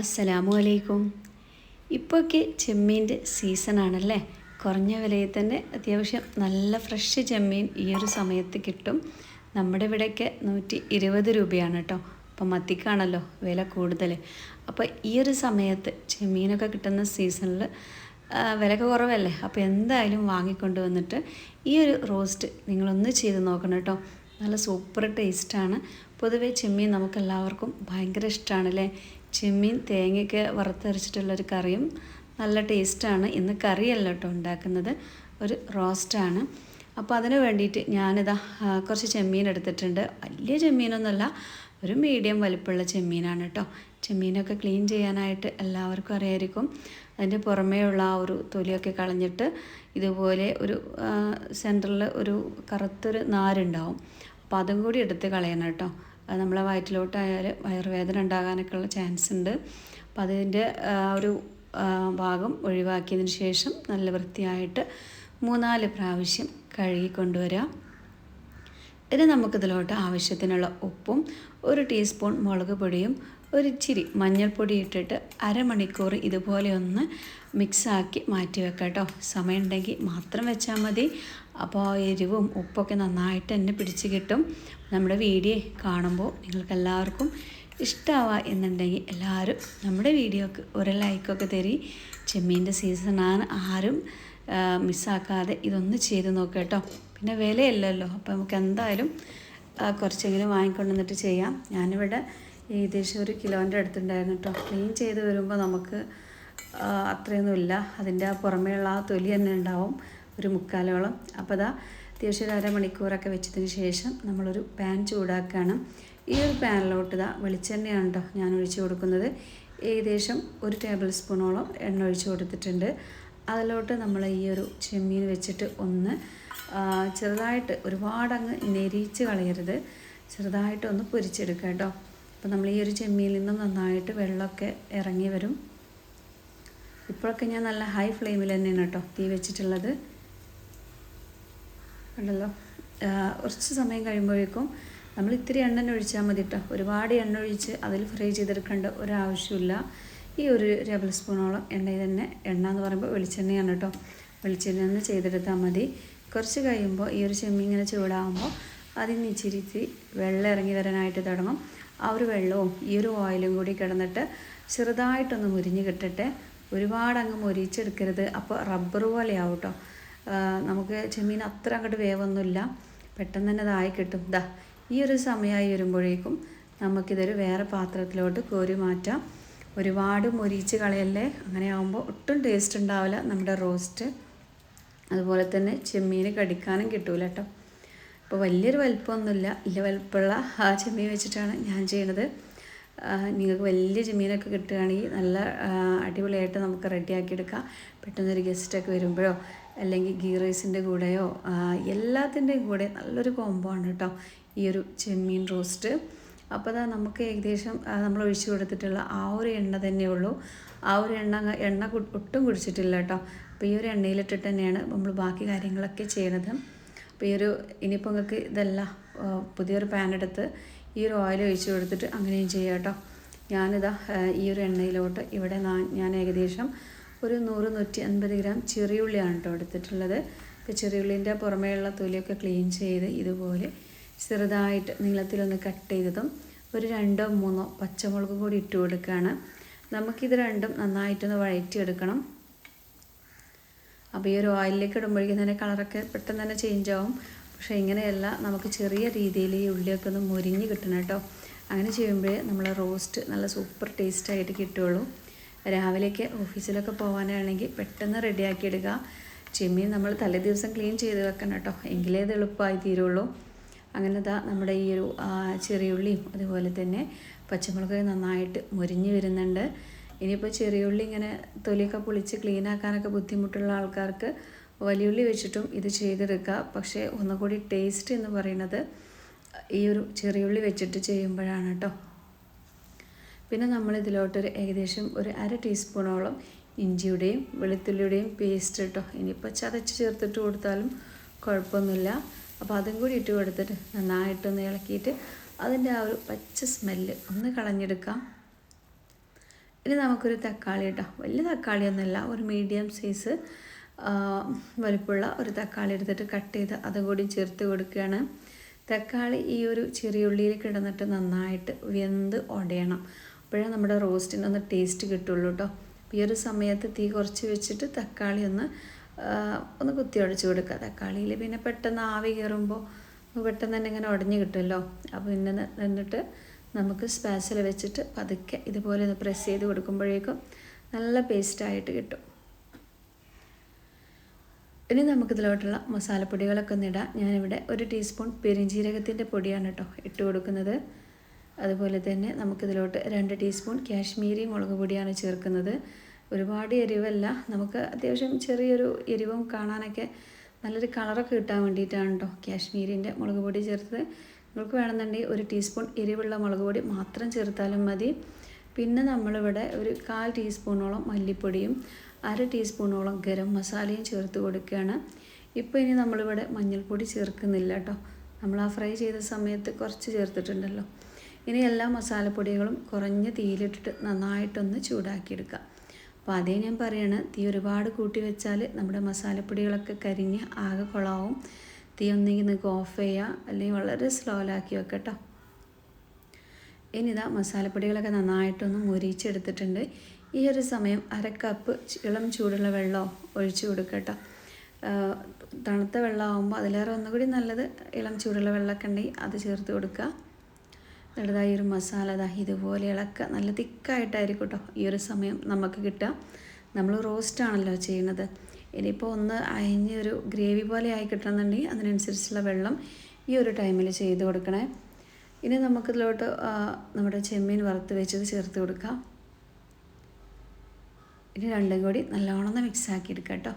അസ്സലാമു അലൈക്കും ഇപ്പോഴൊക്കെ ചെമ്മീന്റെ സീസണാണല്ലേ? കുറഞ്ഞ വിലയിൽ തന്നെ അത്യാവശ്യം നല്ല ഫ്രഷ് ചെമ്മീൻ ഈ ഒരു സമയത്ത് കിട്ടും. നമ്മുടെ ഇവിടെയൊക്കെ നൂറ്റി ഇരുപത് രൂപയാണ് കേട്ടോ. അപ്പം മത്തിക്കാണല്ലോ വില കൂടുതൽ അപ്പോൾ ഈ ഒരു സമയത്ത് ചെമ്മീനൊക്കെ കിട്ടുന്ന സീസണിൽ വിലക്ക് കുറവല്ലേ? അപ്പോൾ എന്തായാലും വാങ്ങിക്കൊണ്ട് വന്നിട്ട് ഈ ഒരു റോസ്റ്റ് നിങ്ങളൊന്ന് ചെയ്ത് നോക്കണം കേട്ടോ. നല്ല സൂപ്പർ ടേസ്റ്റാണ്. പൊതുവേ ചെമ്മീൻ നമുക്കെല്ലാവർക്കും ഭയങ്കര ഇഷ്ടമാണല്ലേ ചെമ്മീൻ തേങ്ങയൊക്കെ വറുത്തരച്ചിട്ടുള്ളൊരു കറിയും നല്ല ടേസ്റ്റാണ്. ഇന്ന് കറിയല്ല കേട്ടോ ഉണ്ടാക്കുന്നത്. ഒരു റോസ്റ്റാണ്. അപ്പോൾ അതിന് വേണ്ടിയിട്ട് ഞാനിതാ കുറച്ച് ചെമ്മീൻ എടുത്തിട്ടുണ്ട്. വലിയ ചെമ്മീനൊന്നുമല്ല ഒരു മീഡിയം വലിപ്പമുള്ള ചെമ്മീനാണ് കേട്ടോ. ചെമ്മീനൊക്കെ ക്ലീൻ ചെയ്യാനായിട്ട് എല്ലാവർക്കും അറിയായിരിക്കും. അതിന്റെ പുറമേയുള്ള ആ ഒരു തൊലിയൊക്കെ കളഞ്ഞിട്ട് ഇതുപോലെ ഒരു സെന്ററിൽ ഒരു കറുത്തൊരു നാരുണ്ടാവും. അപ്പോൾ അതും കൂടി എടുത്ത് കളയണം കേട്ടോ. അത് നമ്മളെ വയറ്റിലോട്ടായാൽ വയറുവേദന ഉണ്ടാകാനൊക്കെ ഉള്ള ചാൻസ് ഉണ്ട് അപ്പോൾ അതിന്റെ ഒരു ഭാഗം ഒഴിവാക്കിയതിന് ശേഷം നല്ല വൃത്തിയായിട്ട് മൂന്നാൽ പ്രാവശ്യം കഴുകി കൊണ്ടുവരാം. ഇനി നമുക്കിതിലോട്ട് ആവശ്യത്തിനുള്ള ഉപ്പും ഒരു ടീസ്പൂൺ മുളക് പൊടിയും ഒരു ഇച്ചിരി മഞ്ഞൾപ്പൊടി ഇട്ടിട്ട് അരമണിക്കൂർ ഇതുപോലെ ഒന്ന് മിക്സാക്കി മാറ്റി വെക്കാം കേട്ടോ സമയമുണ്ടെങ്കിൽ മാത്രം വെച്ചാൽ മതി. അപ്പോൾ എരിവും ഉപ്പൊക്കെ നന്നായിട്ട് തന്നെ പിടിച്ച് കിട്ടും. നമ്മുടെ വീഡിയോ കാണുമ്പോൾ നിങ്ങൾക്ക് എല്ലാവർക്കും ഇഷ്ടമാവുക എന്നുണ്ടെങ്കിൽ എല്ലാവരും നമ്മുടെ വീഡിയോക്ക് ഒരു ലൈക്കൊക്കെ തരി. ചെമ്മീന്റെ സീസണാണ് ആരും മിസ്സാക്കാതെ ഇതൊന്ന് ചെയ്ത് നോക്കുക കേട്ടോ. പിന്നെ വിലയല്ലല്ലോ അപ്പോൾ നമുക്ക് എന്തായാലും കുറച്ചെങ്കിലും വാങ്ങിക്കൊണ്ട് വന്നിട്ട് ചെയ്യാം. ഞാനിവിടെ ഏകദേശം ഒരു കിലോന്റെ അടുത്തുണ്ടായിരുന്നു കേട്ടോ. ക്ലീൻ ചെയ്ത് വരുമ്പോൾ നമുക്ക് അത്രയൊന്നുമില്ല. അതിന്റെ ഉള്ള ആ തൊലി തന്നെ ഉണ്ടാവും. ഒരു മുക്കാലോളം. അപ്പോൾ അതാ അത്യാവശ്യം ഒരു അരമണിക്കൂറൊക്കെ വെച്ചതിന് ശേഷം നമ്മളൊരു പാൻ ചൂടാക്കുകയാണ് ഈ ഒരു പാനിലോട്ട് ഇതാ വെളിച്ചെണ്ണയാണ് കേട്ടോ ഞാൻ ഒഴിച്ചു കൊടുക്കുന്നത്. ഏകദേശം ഒരു ടേബിൾ സ്പൂണോളം എണ്ണ ഒഴിച്ചു കൊടുത്തിട്ടുണ്ട്. അതിലോട്ട് നമ്മൾ ഈ ഒരു ചെമ്മീൻ വെച്ചിട്ട് ഒന്ന് ചെറുതായിട്ട് ഒരുപാടങ്ങ് നെരിച്ച് കളയരുത്. ചെറുതായിട്ട് ഒന്ന് പൊരിച്ചെടുക്കുക കേട്ടോ അപ്പോൾ നമ്മൾ ഈ ഒരു ചെമ്മീനിൽ നിന്നും നന്നായിട്ട് വെള്ളമൊക്കെ ഇറങ്ങി വരും. ഇപ്പോഴൊക്കെ ഞാൻ നല്ല ഹൈ ഫ്ലെയിമിൽ തന്നെയാണ് കേട്ടോ തീ വെച്ചിട്ടുള്ളത്. ഉണ്ടല്ലോ. കുറച്ച് സമയം കഴിയുമ്പോഴേക്കും നമ്മൾ ഇത്തിരി എണ്ണ ഒഴിച്ചാൽ മതി കേട്ടോ ഒരുപാട് എണ്ണ ഒഴിച്ച് അതിൽ ഫ്രൈ ചെയ്തെടുക്കേണ്ട ഒരാവശ്യമില്ല. ഈ ഒരു ടേബിൾ സ്പൂണോളം എണ്ണയിൽ തന്നെ എണ്ണ എന്ന് പറയുമ്പോൾ വെളിച്ചെണ്ണയാണ് കേട്ടോ വെളിച്ചെണ്ണ തന്നെ ചെയ്തെടുത്താൽ മതി. കുറച്ച് കഴിയുമ്പോൾ ഈ ഒരു ചെമ്മീൻ ഇങ്ങനെ ചൂടാകുമ്പോൾ അതിൽ നിന്ന് ഇച്ചിരി വെള്ളം ഇറങ്ങി വരാനായിട്ട് തുടങ്ങും. ആ ഒരു വെള്ളവും ഈ ഒരു ഓയിലും കൂടി കിടന്നിട്ട് ചെറുതായിട്ടൊന്ന് മുരിഞ്ഞ് കിട്ടട്ടെ. ഒരുപാട് അങ്ങ് മുരിച്ചെടുക്കരുത്. അപ്പോൾ റബ്ബർ പോലെയാവും കേട്ടോ നമുക്ക് ചെമ്മീൻ അത്ര അങ്ങോട്ട് വേവൊന്നുമില്ല. പെട്ടെന്ന് തന്നെ ഇതായി കിട്ടും. ദാ ഈ ഒരു സമയമായി വരുമ്പോഴേക്കും നമുക്കിതൊരു വേറെ പാത്രത്തിലോട്ട് കോരി മാറ്റാം. ഒരുപാട് മൊരിച്ച് കളയല്ലേ? അങ്ങനെ ആകുമ്പോൾ ഒട്ടും ടേസ്റ്റ് ഉണ്ടാവില്ല നമ്മുടെ റോസ്റ്റ് അതുപോലെ തന്നെ ചെമ്മീൻ കടിക്കാനും കിട്ടൂല കേട്ടോ. അപ്പോൾ വലിയൊരു വലിപ്പമൊന്നുമില്ല. ഇല്ല വലിപ്പമുള്ള ആ ചെമ്മീൻ വെച്ചിട്ടാണ് ഞാൻ ചെയ്യണത്. നിങ്ങൾക്ക് വലിയ ചെമ്മീനൊക്കെ കിട്ടുകയാണെങ്കിൽ നല്ല അടിപൊളിയായിട്ട് നമുക്ക് റെഡിയാക്കി എടുക്കാം. പെട്ടെന്നൊരു ഗസ്റ്റൊക്കെ വരുമ്പോഴോ അല്ലെങ്കിൽ ഗീ റൈസിന്റെ കൂടെയോ എല്ലാത്തിന്റെയും കൂടെ നല്ലൊരു കോംബോ ആണ് കേട്ടോ ഈ ഒരു ചെമ്മീൻ റോസ്റ്റ് അപ്പോൾ അതാ നമുക്ക് ഏകദേശം നമ്മൾ ഒഴിച്ചു കൊടുത്തിട്ടുള്ള ആ ഒരു എണ്ണ തന്നെ ഉള്ളൂ. ആ ഒരു എണ്ണ എണ്ണ ഒട്ടും കുടിച്ചിട്ടില്ല കേട്ടോ അപ്പോൾ ഈ ഒരു എണ്ണയിലിട്ടിട്ട് തന്നെയാണ് നമ്മൾ ബാക്കി കാര്യങ്ങളൊക്കെ ചെയ്യണത്. അപ്പോൾ ഈ ഒരു ഇനിയിപ്പോൾ നിങ്ങൾക്ക് ഇതല്ല പുതിയൊരു പാൻ എടുത്ത് ഈ ഒരു ഓയിൽ ഒഴിച്ചു കൊടുത്തിട്ട് അങ്ങനെയും ചെയ്യാം കേട്ടോ ഞാനിതാ ഈ ഒരു എണ്ണയിലോട്ട് ഇവിടെ ഞാൻ ഏകദേശം ഒരു നൂറ് നൂറ്റി അൻപത് ഗ്രാം ചെറിയുള്ളിയാണ് കേട്ടോ എടുത്തിട്ടുള്ളത്. ഇപ്പോൾ ചെറിയുള്ളിന്റെ പുറമേയുള്ള തൊലിയൊക്കെ ക്ലീൻ ചെയ്ത് ഇതുപോലെ ചെറുതായിട്ട് നീളത്തിലൊന്ന് കട്ട് ചെയ്തതും ഒരു രണ്ടോ മൂന്നോ പച്ചമുളക് കൂടി ഇട്ട് കൊടുക്കുകയാണ് നമുക്കിത് രണ്ടും നന്നായിട്ടൊന്ന് വഴറ്റിയെടുക്കണം. അപ്പോൾ ഈ ഒരു ഓയിലിലേക്ക് ഇടുമ്പോഴേക്കും തന്നെ കളറൊക്കെ പെട്ടെന്ന് തന്നെ ചേഞ്ച് ആവും. പക്ഷേ ഇങ്ങനെയല്ല നമുക്ക് ചെറിയ രീതിയിൽ ഈ ഉള്ളിയൊക്കെ ഒന്ന് മുരിഞ്ഞ് കിട്ടണം കേട്ടോ. അങ്ങനെ ചെയ്യുമ്പോഴേ നമ്മളെ റോസ്റ്റ് നല്ല സൂപ്പർ ടേസ്റ്റായിട്ട് കിട്ടുള്ളൂ രാവിലേക്ക് ഓഫീസിലൊക്കെ പോകാനാണെങ്കിൽ പെട്ടെന്ന് റെഡിയാക്കി എടുക്കുക ചെമ്മീൻ നമ്മൾ തലേ ദിവസം ക്ലീൻ ചെയ്ത് വെക്കണം കേട്ടോ. എങ്കിലേ ഇത് എളുപ്പമായി തീരുള്ളൂ. അങ്ങനെ ദാ നമ്മുടെ ഈ ഒരു ചെറിയ ചെറിയുള്ളിയും അതുപോലെ തന്നെ പച്ചമുളക് നന്നായിട്ട് മുരിഞ്ഞ് വരുന്നുണ്ട്. ഇനിയിപ്പോൾ ചെറിയുള്ളി ഇങ്ങനെ തൊലിയൊക്കെ പൊളിച്ച് ക്ലീൻ ആക്കാനൊക്കെ ബുദ്ധിമുട്ടുള്ള ആൾക്കാർക്ക് വലിയുള്ളി വെച്ചിട്ടും ഇത് ചെയ്തെടുക്കുക. പക്ഷേ ഒന്നുകൂടി ടേസ്റ്റ് എന്ന് പറയുന്നത് ഈ ഒരു ചെറിയുള്ളി വെച്ചിട്ട് ചെയ്യുമ്പോഴാണ് കേട്ടോ. പിന്നെ നമ്മൾ ഇതിലോട്ടൊരു ഏകദേശം ഒരു അര ടീസ്പൂണോളം ഇഞ്ചിയുടെയും വെളുത്തുള്ളിയുടെയും പേസ്റ്റ് കേട്ടോ ഇനിയിപ്പോൾ ചതച്ച് ചേർത്തിട്ട് കൊടുത്താലും കുഴപ്പമൊന്നുമില്ല. അപ്പോൾ അതും കൂടി ഇട്ട് കൊടുത്തിട്ട് നന്നായിട്ടൊന്ന് ഇളക്കിയിട്ട് അതിന്റെ ആ ഒരു പച്ച സ്മെല്ല് ഒന്ന് കളഞ്ഞെടുക്കാം. ഇനി നമുക്കൊരു തക്കാളി കേട്ടോ വലിയ തക്കാളിയൊന്നുമല്ല ഒരു മീഡിയം സൈസ് വലിപ്പമുള്ള ഒരു തക്കാളി എടുത്തിട്ട് കട്ട് ചെയ്ത് അതും കൂടി ചേർത്ത് കൊടുക്കുകയാണ്. തക്കാളി ഈ ഒരു ചെറിയ ഉള്ളിയിൽ കിടന്നിട്ട് നന്നായിട്ട് വെന്ത് ഉടയണം അപ്പോഴേ നമ്മുടെ റോസ്റ്റിന് ഒന്ന് ടേസ്റ്റ് കിട്ടുള്ളൂ കേട്ടോ ഈ ഒരു സമയത്ത് തീ കുറച്ച് വെച്ചിട്ട് തക്കാളി ഒന്ന് ഒന്ന് കുത്തി ഉടച്ച് കൊടുക്കുക. തക്കാളിയിൽ പിന്നെ പെട്ടെന്ന് ആവി കയറുമ്പോൾ പെട്ടെന്ന് തന്നെ ഇങ്ങനെ ഉടഞ്ഞു കിട്ടുമല്ലോ. അപ്പോൾ പിന്നെ എന്നിട്ട് നമുക്ക് സ്പാസിൽ വെച്ചിട്ട് പതുക്കെ ഇതുപോലെ ഒന്ന് പ്രസ് ചെയ്ത് കൊടുക്കുമ്പോഴേക്കും നല്ല പേസ്റ്റായിട്ട് കിട്ടും. ഇനി നമുക്കിതിലോട്ടുള്ള മസാലപ്പൊടികളൊക്കെ ഒന്ന് ഇടാം. ഞാനിവിടെ ഒരു ടീസ്പൂൺ പെരിഞ്ജീരകത്തിന്റെ പൊടിയാണ് കേട്ടോ ഇട്ട് കൊടുക്കുന്നത്. അതുപോലെ തന്നെ നമുക്കിതിലോട്ട് രണ്ട് ടീസ്പൂൺ കാശ്മീരി മുളക് പൊടിയാണ് ചേർക്കുന്നത്. ഒരുപാട് എരിവല്ല. നമുക്ക് അത്യാവശ്യം ചെറിയൊരു എരിവും കാണാനൊക്കെ നല്ലൊരു കളറൊക്കെ കിട്ടാൻ വേണ്ടിയിട്ടാണ് കേട്ടോ കാശ്മീരിന്റെ മുളക് പൊടി ചേർത്തത്. നിങ്ങൾക്ക് വേണമെന്നുണ്ടെങ്കിൽ ഒരു ടീസ്പൂൺ എരിവുള്ള മുളക് പൊടി മാത്രം ചേർത്താലും മതി. പിന്നെ നമ്മളിവിടെ ഒരു കാൽ ടീസ്പൂണോളം മല്ലിപ്പൊടിയും അര ടീസ്പൂണോളം ഗരം മസാലയും ചേർത്ത് കൊടുക്കുകയാണ്. ഇപ്പോൾ ഇനി നമ്മളിവിടെ മഞ്ഞൾപ്പൊടി ചേർക്കുന്നില്ല കേട്ടോ നമ്മൾ ആ ഫ്രൈ ചെയ്ത സമയത്ത് കുറച്ച് ചേർത്തിട്ടുണ്ടല്ലോ. ഇനി എല്ലാ മസാലപ്പൊടികളും കുറഞ്ഞ തീയിലിട്ടിട്ട് നന്നായിട്ടൊന്ന് ചൂടാക്കിയെടുക്കുക. അപ്പോൾ അതേ ഞാൻ പറയാണ് തീ ഒരുപാട് കൂട്ടി വെച്ചാൽ നമ്മുടെ മസാലപ്പൊടികളൊക്കെ കരിഞ്ഞ് ആകെ കുളാവും. തീ ഒന്നെങ്കിൽ നിങ്ങൾക്ക് ഓഫ് ചെയ്യുക അല്ലെങ്കിൽ വളരെ സ്ലോയിലാക്കി വെക്കട്ടോ ഇനി ഇതാ മസാലപ്പൊടികളൊക്കെ നന്നായിട്ടൊന്ന് മുരിച്ചെടുത്തിട്ടുണ്ട് ഈ ഒരു സമയം അര കപ്പ് ഇളം ചൂടുള്ള വെള്ളം ഒഴിച്ചു കൊടുക്കട്ടോ തണുത്ത വെള്ളമാകുമ്പോൾ അതിലേറെ ഒന്നുകൂടി നല്ലത് ഇളം ചൂടുള്ള വെള്ളമൊക്കെ ഉണ്ടെങ്കിൽ അത് ചേർത്ത് കൊടുക്കുക. നല്ലതായി ഒരു മസാല ദാ ഇതുപോലെ ഇളക്കുക നല്ല തിക്കായിട്ടായിരിക്കും കേട്ടോ ഈ ഒരു സമയം നമുക്ക് കിട്ടുക. നമ്മൾ റോസ്റ്റ് ആണല്ലോ ചെയ്യുന്നത്. ഇനിയിപ്പോൾ ഒന്ന് അയഞ്ഞ് ഒരു ഗ്രേവി പോലെ ആയി കിട്ടണമെന്നുണ്ടെങ്കിൽ അതിനനുസരിച്ചുള്ള വെള്ളം ഈ ഒരു ടൈമിൽ ചെയ്ത് കൊടുക്കണേ. ഇനി നമുക്കിതിലോട്ട് നമ്മുടെ ചെമ്മീൻ വറുത്ത് വെച്ചത് ചേർത്ത് കൊടുക്കാം. ഇനി രണ്ടും കൂടി നല്ലോണം മിക്സ് ആക്കി എടുക്കാം കേട്ടോ.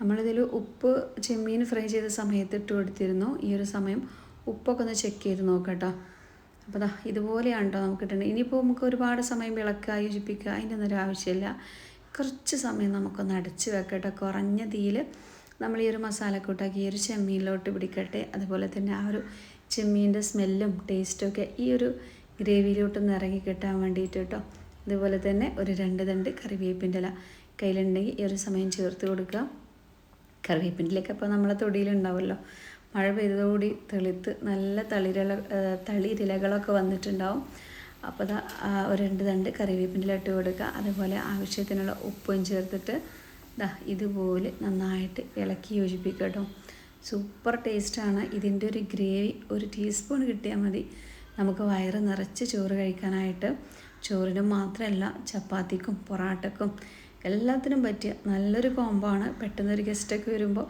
നമ്മളിതിൽ ഉപ്പ് ചെമ്മീൻ ഫ്രൈ ചെയ്ത സമയത്ത് ഇട്ട് കൊടുത്തിരുന്നു. ഈ ഒരു സമയം ഉപ്പൊക്കെ ഒന്ന് ചെക്ക് ചെയ്ത് നോക്കട്ടോ. അപ്പോൾ ദാ ഇതുപോലെയാണ് കേട്ടോ നമുക്ക് കിട്ടുന്നത് ഇനിയിപ്പോൾ നമുക്ക് ഒരുപാട് സമയം വിളക്കുക യോജിപ്പിക്കുക അതിന്റെ ഒന്നും ആവശ്യമില്ല. കുറച്ച് സമയം നമുക്കൊന്ന് അടച്ച് വെക്കട്ടെ. കുറഞ്ഞ തീയിൽ നമ്മൾ ഈ ഒരു മസാലക്കൂട്ടാക്കി ഈ ഒരു ചെമ്മീനിലോട്ട് പിടിക്കട്ടെ. അതുപോലെ തന്നെ ആ ഒരു ചെമ്മീന്റെ സ്മെല്ലും ടേസ്റ്റും ഒക്കെ ഈ ഒരു ഗ്രേവിയിലോട്ടൊന്ന് ഇറങ്ങി കിട്ടാൻ വേണ്ടിയിട്ട് കേട്ടോ അതുപോലെ തന്നെ ഒരു രണ്ട് തണ്ട് കറിവേപ്പിന്റെ ഇല കയ്യിലുണ്ടെങ്കിൽ ഈ ഒരു സമയം ചേർത്ത് കൊടുക്കുക. കറിവേപ്പിന്റെ ഇലയൊക്കെ അപ്പോൾ നമ്മളെ തൊടിയിലുണ്ടാവുമല്ലോ. മഴ പെയ്തതോടുകൂടി തെളിത്ത് നല്ല തളിരില തളിരിലകളൊക്കെ വന്നിട്ടുണ്ടാവും. അപ്പോൾ അത് ഒരു രണ്ട് തണ്ട് കറിവേപ്പിന്റെ ഇട്ട് കൊടുക്കുക. അതുപോലെ ആവശ്യത്തിനുള്ള ഉപ്പും ചേർത്തിട്ട് ദാ ഇതുപോലെ നന്നായിട്ട് ഇളക്കി യോജിപ്പിക്കുക കേട്ടോ. സൂപ്പർ ടേസ്റ്റാണ്. ഇതിന്റെ ഒരു ഗ്രേവി ഒരു ടീസ്പൂൺ കിട്ടിയാൽ മതി. നമുക്ക് വയറ് നിറച്ച് ചോറ് കഴിക്കാനായിട്ട്. ചോറിനും മാത്രമല്ല ചപ്പാത്തിക്കും പൊറാട്ടക്കും എല്ലാത്തിനും പറ്റിയ നല്ലൊരു കോംബോ ആണ്. പെട്ടെന്നൊരു ഗസ്റ്റൊക്കെ വരുമ്പോൾ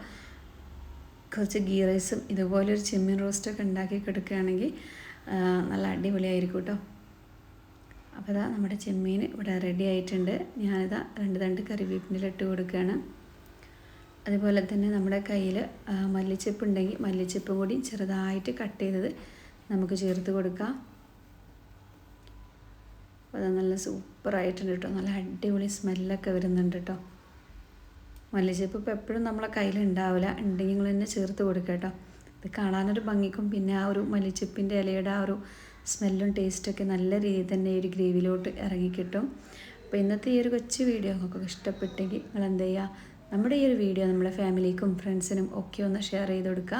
കുറച്ച് ഗീ റൈസും ഇതുപോലെ ഒരു ചെമ്മീൻ റോസ്റ്റൊക്കെ ഉണ്ടാക്കി കൊടുക്കുകയാണെങ്കിൽ നല്ല അടിപൊളിയായിരിക്കും കേട്ടോ. അപ്പോൾ ഇതാ നമ്മുടെ ചെമ്മീൻ ഇവിടെ റെഡി ആയിട്ടുണ്ട്. ഞാനിതാ രണ്ട് രണ്ട് കറിവേപ്പിന്റെ ഇട്ട് കൊടുക്കുകയാണ്. അതുപോലെ തന്നെ നമ്മുടെ കയ്യിൽ മല്ലിച്ചപ്പ് ഉണ്ടെങ്കിൽ മല്ലിച്ചപ്പ് കൂടി ചെറുതായിട്ട് കട്ട് ചെയ്തത് നമുക്ക് ചേർത്ത് കൊടുക്കാം. അത് നല്ല സൂപ്പറായിട്ടുണ്ട് കേട്ടോ. നല്ല അടിപൊളി സ്മെല്ലൊക്കെ വരുന്നുണ്ട് കേട്ടോ. മല്ലിച്ചപ്പ് ഇപ്പോൾ എപ്പോഴും നമ്മളെ കയ്യിൽ ഉണ്ടാവില്ല ഉണ്ടെങ്കിൽ നിങ്ങൾ തന്നെ ചേർത്ത് കൊടുക്കുക കേട്ടോ ഇത് കാണാനൊരു ഭംഗിക്കും. പിന്നെ ആ ഒരു മല്ലിച്ചപ്പിന്റെ ഇലയുടെ ആ ഒരു സ്മെല്ലും ടേസ്റ്റൊക്കെ നല്ല രീതിയിൽ തന്നെ ഈ ഒരു ഗ്രേവിയിലോട്ട് ഇറങ്ങിക്കിട്ടും അപ്പോൾ ഇന്നത്തെ ഈ ഒരു കൊച്ചു വീഡിയോ നിങ്ങൾക്ക് ഇഷ്ടപ്പെട്ടെങ്കിൽ നിങ്ങൾ എന്ത് ചെയ്യുക നമ്മുടെ ഈ ഒരു വീഡിയോ നമ്മുടെ ഫാമിലിക്കും ഫ്രണ്ട്സിനും ഒക്കെ ഒന്ന് ഷെയർ ചെയ്ത് കൊടുക്കുക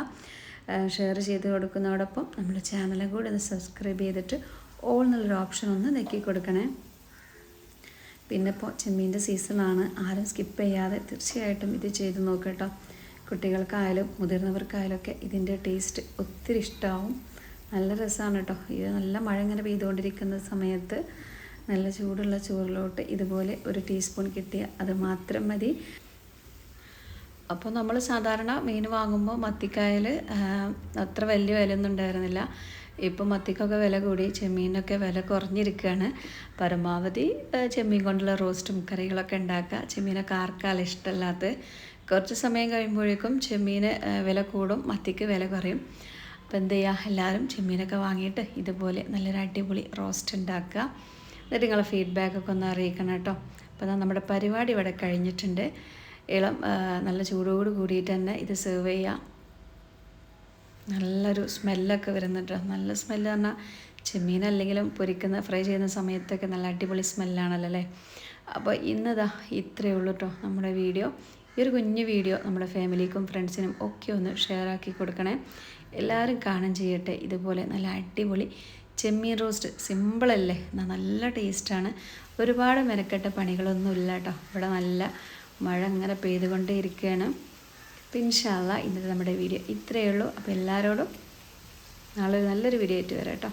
ഷെയർ ചെയ്ത് കൊടുക്കുന്നതോടൊപ്പം നമ്മുടെ ചാനലും കൂടി ഒന്ന് സബ്സ്ക്രൈബ് ചെയ്തിട്ട് ഓൾ എന്നുള്ളൊരു ഓപ്ഷൻ ഒന്ന് നെക്കി കൊടുക്കണേ. പിന്നെ ഇപ്പോൾ ചെമ്മീന്റെ സീസണാണ്. ആരും സ്കിപ്പ് ചെയ്യാതെ തീർച്ചയായിട്ടും ഇത് ചെയ്ത് നോക്കട്ടോ. കുട്ടികൾക്കായാലും മുതിർന്നവർക്കായാലും ഒക്കെ ഇതിന്റെ ടേസ്റ്റ് ഒത്തിരി ഇഷ്ടമാവും നല്ല രസമാണ് കേട്ടോ ഇത് നല്ല മഴ ഇങ്ങനെ പെയ്തുകൊണ്ടിരിക്കുന്ന സമയത്ത് നല്ല ചൂടുള്ള ചോറിലോട്ട് ഇതുപോലെ ഒരു ടീസ്പൂൺ കിട്ടിയ അത് മാത്രം മതി. അപ്പോൾ നമ്മൾ സാധാരണ മീൻ വാങ്ങുമ്പോൾ മത്തിക്കായൽ അത്ര വലിയ വിലയൊന്നും ഉണ്ടായിരുന്നില്ല. ഇപ്പം മത്തിക്കൊക്കെ വില കൂടി ചെമ്മീനൊക്കെ വില കുറഞ്ഞിരിക്കുകയാണ് പരമാവധി ചെമ്മീൻ കൊണ്ടുള്ള റോസ്റ്റും കറികളൊക്കെ ഉണ്ടാക്കുക. ചെമ്മീനൊക്കെ ആർക്കാലും ഇഷ്ടമല്ലാത്ത. കുറച്ച് സമയം കഴിയുമ്പോഴേക്കും ചെമ്മീന് വില കൂടും മത്തിക്ക് വില കുറയും. അപ്പോൾ എന്ത് ചെയ്യുക? എല്ലാവരും ചെമ്മീനൊക്കെ വാങ്ങിയിട്ട് ഇതുപോലെ നല്ലൊരു അടിപൊളി റോസ്റ്റ് ഉണ്ടാക്കുക. എന്നിട്ട് നിങ്ങളെ ഫീഡ്ബാക്കൊക്കെ ഒന്ന് അറിയിക്കണം കേട്ടോ. അപ്പോൾ നമ്മുടെ പരിപാടി ഇവിടെ കഴിഞ്ഞിട്ടുണ്ട്. ഇളം നല്ല ചൂടോട് കൂടിയിട്ട് തന്നെ ഇത് സെർവ് ചെയ്യുക. നല്ലൊരു സ്മെല്ലൊക്കെ വരുന്നുണ്ട്. നല്ല സ്മെല്ല് പറഞ്ഞാൽ ചെമ്മീൻ അല്ലെങ്കിലും പൊരിക്കുന്ന ഫ്രൈ ചെയ്യുന്ന സമയത്തൊക്കെ നല്ല അടിപൊളി സ്മെല്ലാണല്ലോ അല്ലേ? അപ്പോൾ ഇന്നതാ ഇത്രയേ ഉള്ളൂ കേട്ടോ നമ്മുടെ വീഡിയോ. ഈ ഒരു കുഞ്ഞു വീഡിയോ നമ്മുടെ ഫാമിലിക്കും ഫ്രണ്ട്സിനും ഒക്കെ ഒന്ന് ഷെയർ ആക്കി കൊടുക്കണേ. എല്ലാവരും കാണാൻ ചെയ്യട്ടെ. ഇതുപോലെ നല്ല അടിപൊളി ചെമ്മീൻ റോസ്റ്റ് സിമ്പിളല്ലേ എന്നാൽ നല്ല ടേസ്റ്റാണ് ഒരുപാട് മെനക്കെട്ട പണികളൊന്നുമില്ല കേട്ടോ ഇവിടെ നല്ല മഴ അങ്ങനെ പെയ്തുകൊണ്ടേ ഇരിക്കുകയാണ്. അപ്പം ഇൻഷാല്ല ഇന്നത്തെ നമ്മുടെ വീഡിയോ ഇത്രയേ ഉള്ളൂ. അപ്പോൾ എല്ലാവരോടും നാളെ നല്ലൊരു വീഡിയോ ആയിട്ട് വരാം കേട്ടോ.